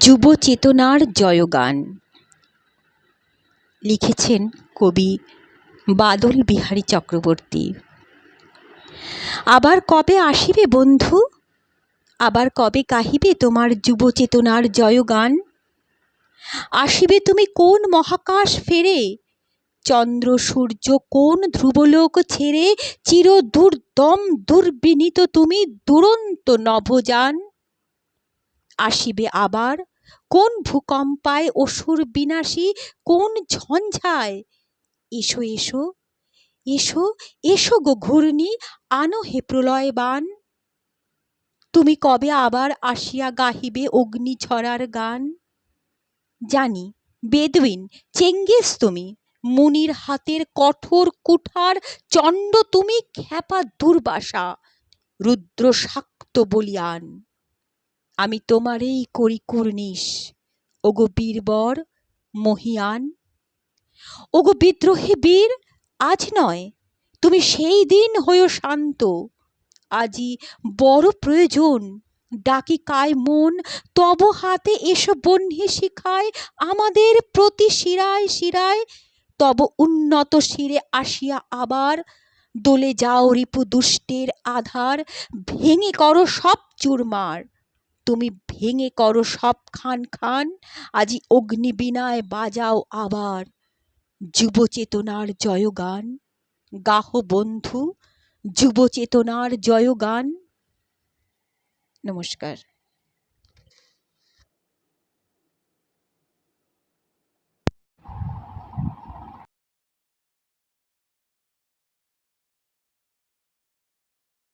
যুব চেতনার জয়গান। লিখেছেন কবি বাদল বিহারী চক্রবর্তী। আবার কবে আসিবে বন্ধু? আবার কবে কাহিবে তোমার যুব চেতনার জয়গান? আসিবে তুমি কোন মহাকাশ ফেরে? চন্দ্র, সূর্য কোন ধ্রুবলোক ছেড়ে? চির দুর্দম দুর্বিনীত তুমি দুরন্ত নভোযান। আসিবে আবার? কোন ভূকম্পায় অসুর বিনাশী, কোন ঝঞ্ঝায়? এসো এসো এসো এসো গো ঘূর্ণি, আনো হে প্রলয়বান। তুমি কবে আবার আসিয়া গাহিবে অগ্নিঝরার গান? জানি, বেদুইন, চেঙ্গিস তুমি, মুনির হাতের কঠোর কুঠার, চণ্ড তুমি খ্যাপা দুর্বাসা, রুদ্র শাক্ত বলিয়ান। আমি তোমারেই করি কুর্নিশ। ওগো বীরবর মহিয়ান। ওগো বিদ্রোহী বীর, আজ নয়, তুমি সেই দিন হয়েও শান্ত। আজি বড় প্রয়োজন, ডাকি কায় মন, তব হাতে এসো বহ্নি শিখায়, আমাদের প্রতি শিরায় শিরায়। তব উন্নত শিরে আসিয়া আবার, দোলে যাও রিপু দুষ্টের আধার, ভেঙে করো সব চুরমার। তুমি ভেঙে করো সব খান খান, আজি অগ্নিবীণায় বাজাও আবার যুবচেতনার জয়গান। গাহ বন্ধু, যুবচেতনার জয়গান। নমস্কার।